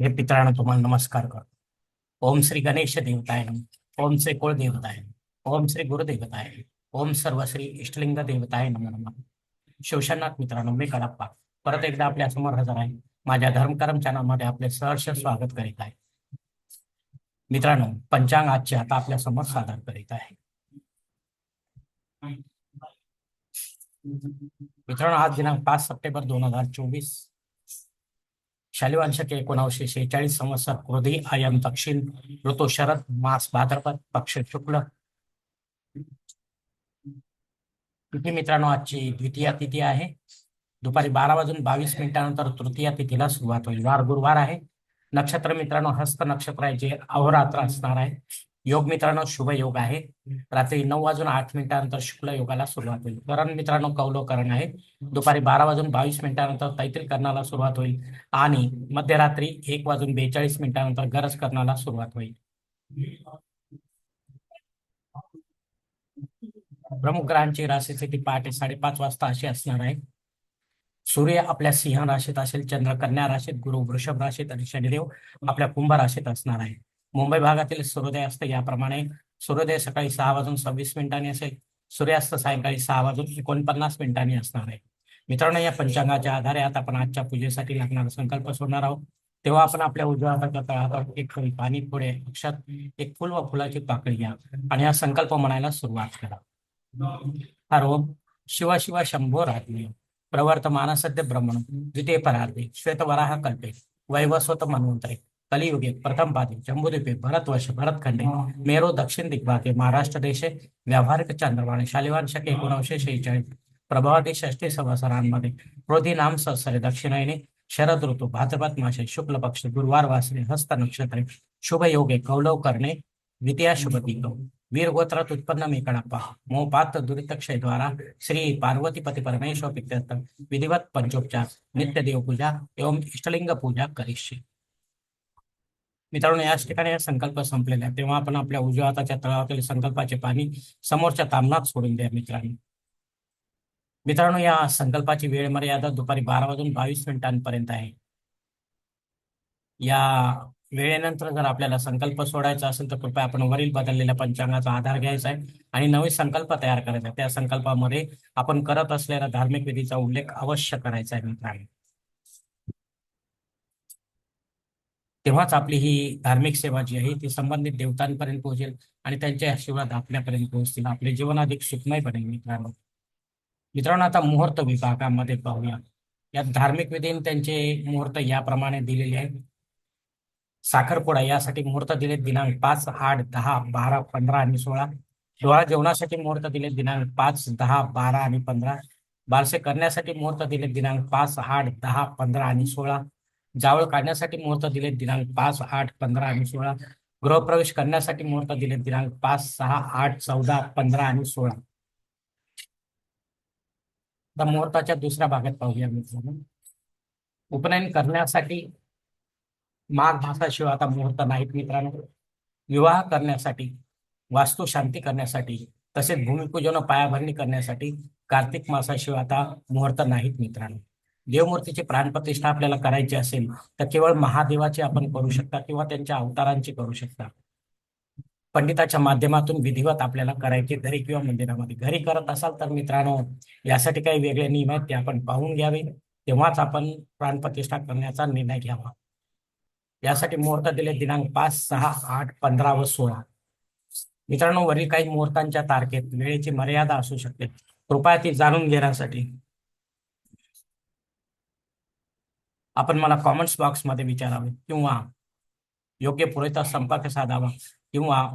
हे पितळानं तुम्हाला नमस्कार करतो. ओम श्री गणेश देवताय नम. ओम श्री कुळ देवताय ओम श्री गुरुदेवताय ओम सर्व श्री इष्टलिंग देवताय नम नम. शिवशनाथ मित्रांनो मी कडाप्पा. परत एकदा आपल्यासमोर हजर आहे. माझ्या धर्मकरम चॅनलमध्ये आपले सहर्ष स्वागत करीत आहे. मित्रांनो पंचांग आजचे आता आपल्यासमोर सादर करीत आहे. मित्रांनो आज दिनांक पाच सप्टेंबर दोन हजार चोवीस. शालिवांशके एकोणावीसशे शेहेचाळीस संवत्सर क्रोधी आयम दक्षिण ऋतू शरद मास भाद्रपद पक्ष शुक्ल. तिथी मित्रांनो आजची द्वितीय तिथी आहे. दुपारी बारा वाजून बावीस मिनिटानंतर तृतीय तिथीला सुरुवात होईल. वार गुरुवार आहे. नक्षत्र मित्रांनो हस्त नक्षत्र आहे जे अहोरात्र असणार आहे. योग मित्रांनो शुभ योग आहे. रात्री नऊ वाजून आठ मिनिटानंतर शुक्ल योगाला सुरुवात होईल. करण मित्रांनो कौलकरण आहे. दुपारी बारा वाजून बावीस मिनिटानंतर तैत्रिक करणाला सुरुवात होईल आणि मध्यरात्री एक वाजून बेचाळीस मिनिटानंतर गरज करण्याला सुरुवात होईल. प्रमुख ग्रहांची राशी स्थिती पहाटे साडेपाच वाजता अशी असणार आहे. सूर्य आपल्या सिंह राशीत असेल चंद्र कन्या राशीत गुरु वृषभ राशीत आणि शनिदेव आपल्या कुंभ राशीत असणार आहे. मुंबई भागातील सूर्योदय असते. याप्रमाणे सूर्योदय सकाळी सहा वाजून सव्वीस मिनिटांनी असेल. सूर्यास्त सायंकाळी सहा वाजून एकोणपन्नास मिनिटांनी असणार आहे. मित्रांनो या पंचांगाच्या आधारे आता आपण आजच्या पूजेसाठी लागणारा संकल्प सोडणार आहोत. तेव्हा आपण आपल्या उजव्या हाताच्या एक पाणी पुढे अक्षात एक फुल व फुलाची पाकळी घ्या आणि हा संकल्प म्हणायला सुरुवात करा. हर ओम शिवा शिवा शंभो रात्री प्रवर्तमान सद्य ब्रह्मण. द्वितीय परार्धे. श्वेतवराह कल्पे. वैवस्वत मनवंतरे कलियुगे प्रथम पादे जम्बूद्वीपे भरतवर्ष भरतखंडे मेरो दक्षिण दिग्भागे महाराष्ट्र देशे व्यावहारिक चंद्रवाणे शालिवान शके एकोणीसशे शेहेचाळीस प्रभावती षष्टी संवत्सरांमध्ये क्रोधी नाम संवत्सरे दक्षिणायने शरद ऋतू भाद्रपद मासे शुक्ल पक्ष गुरुवार वासरे हस्त नक्षत्रे शुभ योगे कौलव करणे द्वितीय शुभ दिगौ वीर गोत्रात उत्पन्न मी कडप्पा मोपात दुरितक्षय द्वारा श्री पार्वती पती परमेश्वर विधिवत पंचोपचार नित्य देवपूजा एवं इष्टलिंग पूजा करिष्ये। मित्रांनो याच ठिकाणी या संकल्प संपलेला आहे तेव्हा आपण आपल्या उजव्या हाताच्या तळावरील संकल्पाचे पाणी समोरच्या तामणात सोडून द्या मित्रांनो. मित्रांनो या संकल्पाची वेळ मर्यादा दुपारी बारा वाजून बावीस मिनिटांपर्यंत आहे. या वेळेनंतर जर आपल्याला संकल्प सोडायचा असेल तर कृपया आपण वरील बदललेल्या पंचांगाचा आधार घ्यायचा आहे आणि नवीन संकल्प तयार करायचा त्या संकल्पामध्ये आपण करत असलेल्या धार्मिक विधीचा उल्लेख अवश्य करायचा आहे मित्रांनो. तेव्हाच आपली ही धार्मिक सेवा जी आहे ती संबंधित देवतांपर्यंत पोहोचेल आणि त्यांच्या आशीर्वाद आपल्यापर्यंत पोहोचतील. आपले जीवन अधिक सुखमय बनेल मित्रांनो. मित्रांनो आता मुहूर्त विभागामध्ये पाहूया. यात धार्मिक विधीने त्यांचे मुहूर्त याप्रमाणे दिलेले आहेत. साखरपुडा यासाठी मुहूर्त दिले दिनांक पाच आठ दहा बारा पंधरा आणि सोळा. डोळा जेवणासाठी मुहूर्त दिले दिनांक पाच दहा बारा आणि पंधरा. बारसे करण्यासाठी मुहूर्त दिले दिनांक पाच आठ दहा पंधरा आणि सोळा. जावळ काढण्यासाठी मुहूर्त दिले दिनांक पाच आठ पंधरा आणि सोळा. गृहप्रवेश करण्यासाठी मुहूर्त दिले दिनांक पाच सहा आठ चौदा पंधरा आणि सोळा. आता मुहूर्ताच्या दुसऱ्या भागात पाहूया मित्रांनो. उपनयन करण्यासाठी माघ मासाशिवाय आता मुहूर्त नाहीत मित्रांनो. विवाह करण्यासाठी वास्तू शांती करण्यासाठी तसेच भूमिपूजन पायाभरणी करण्यासाठी कार्तिक मासाशिवाय आता मुहूर्त नाहीत मित्रांनो. देवमूर्तीची प्राणप्रतिष्ठा आपल्याला करायची असेल तर केवळ महादेवाची आपण करू शकता किंवा त्यांच्या अवतारांची करू शकता. पंडिताच्या माध्यमातून विधिवत आपल्याला करायचे घरी किंवा मंदिरामध्ये. घरी करत असाल तर मित्रांनो यासाठी काही वेगळे नियम आहेत ते आपण पाहून घ्यावे. तेव्हाच आपण प्राणप्रतिष्ठा करण्याचा निर्णय घ्यावा. यासाठी मुहूर्त दिले दिनांक पाच सहा आठ पंधरा व सोळा. मित्रांनो वरील काही मुहूर्तांच्या तारखेत वेळेची मर्यादा असू शकते. कृपया ती जाणून घेण्यासाठी आपण मला कॉमेंट्स बॉक्समध्ये विचारावे. किंवा योग्य पुरेसा संपर्क साधावा. किंवा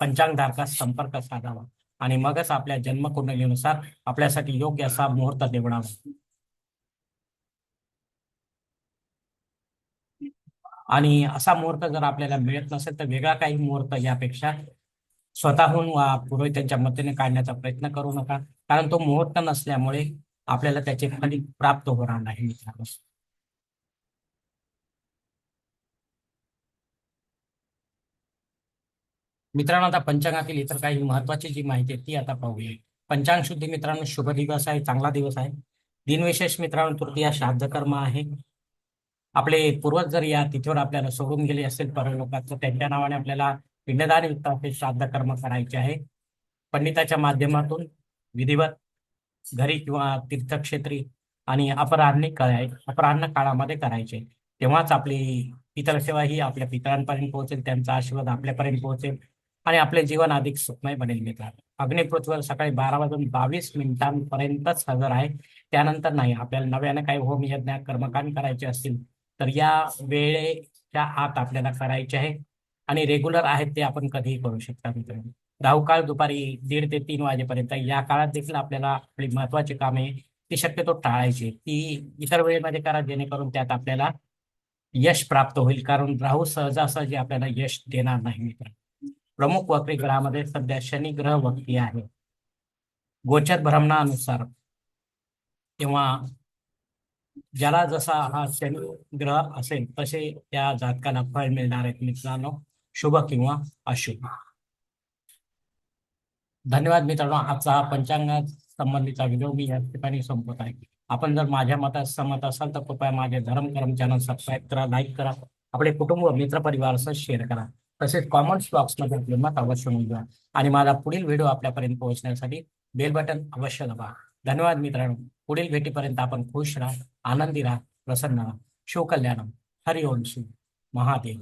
पंचांगधारकास संपर्क साधावा. आणि मगच आपल्या जन्मकुंडलीनुसार आपल्यासाठी योग्य असा मुहूर्त निवडावा. आणि असा मुहूर्त जर आपल्याला मिळत नसेल तर वेगळा काही मुहूर्त यापेक्षा स्वतःहून वा पुरोहितांच्या मदतीने काढण्याचा प्रयत्न करू नका. कारण तो मुहूर्त नसल्यामुळे आपल्याला त्याचे फलित प्राप्त होणार नाही मित्रांनो. मित्रांनो आता पंचांगातील इतर काही महत्वाची जी माहिती आहे ती आता पाहूया. पंचांग शुद्धी मित्रांनो शुभ दिवस आहे चांगला दिवस आहे. दिनविशेष मित्रांनो तृतीया श्राद्ध कर्म आहे. आपले पूर्वज जर या तिथीवर आपल्याला सोडून गेले असेल परलोकात तर त्यांच्या नावाने आपल्याला पिंडदान युक्त हे श्राद्ध कर्म करायचे आहे. पंडिताच्या माध्यमातून विधिवत घरी किंवा तीर्थक्षेत्री आणि अपराह्नी कराय अपराह्न काळामध्ये करायचे. तेव्हाच आपली पितळ सेवा ही आपल्या पितळांपर्यंत पोहोचेल त्यांचा आशीर्वाद आपल्यापर्यंत पोहोचेल. आणि आपले जीवन अधिक सुखमय बनेल मित्रांनो. अग्निपृथ्वीवर सकाळी बारा वाजून बावीस मिनिटांपर्यंतच हजर आहे. त्यानंतर नाही आपल्याला नव्याने काही होम यज्ञ कर्मकांड करायचे असतील तर या वेळेच्या आत आपल्याला करायचे आहे. आणि रेग्युलर आहेत ते आपण कधीही करू शकता मित्रांनो. धावकाळ दुपारी दीड ते तीन वाजेपर्यंत या काळात देखील आपल्याला आपली महत्वाची कामे ती शक्यतो टाळायची ती इतर वेळेमध्ये करा जेणेकरून त्यात आपल्याला यश प्राप्त होईल. कारण राहू सहजासहजी आपल्याला यश देणार नाही मित्रांनो. प्रमुख वक्री ग्रहामध्ये सध्या शनी ग्रह वक्री आहे. गोचर भ्रमणानुसार तेव्हा ज्याला जसा हा शनी ग्रह असेल तसे त्या जातकाला फळ मिळणार आहेत मित्रांनो. शुभ किंवा अशुभ. धन्यवाद मित्रांनो. आजचा हा पंचांगा संबंधीचा व्हिडिओ मी या ठिकाणी संपत आहे. आपण जर माझ्या मतात सहमत असाल तर कृपया माझे धर्म कर्म चॅनल सबस्क्राईब करा लाईक करा. आपले कुटुंब मित्रपरिवार मित्र शेअर करा. तसेच कॉमन बॉक्समध्ये आपले मत अवश्य नोंदवा आणि माझा पुढील व्हिडिओ आपल्यापर्यंत पोहोचण्यासाठी बेल बटन अवश्य दाबा. धन्यवाद मित्रांनो. पुढील भेटीपर्यंत आपण खुश राहा आनंदी राहा प्रसन्न राहा. शिवकल्याणम हरि ओम श्री महादेव.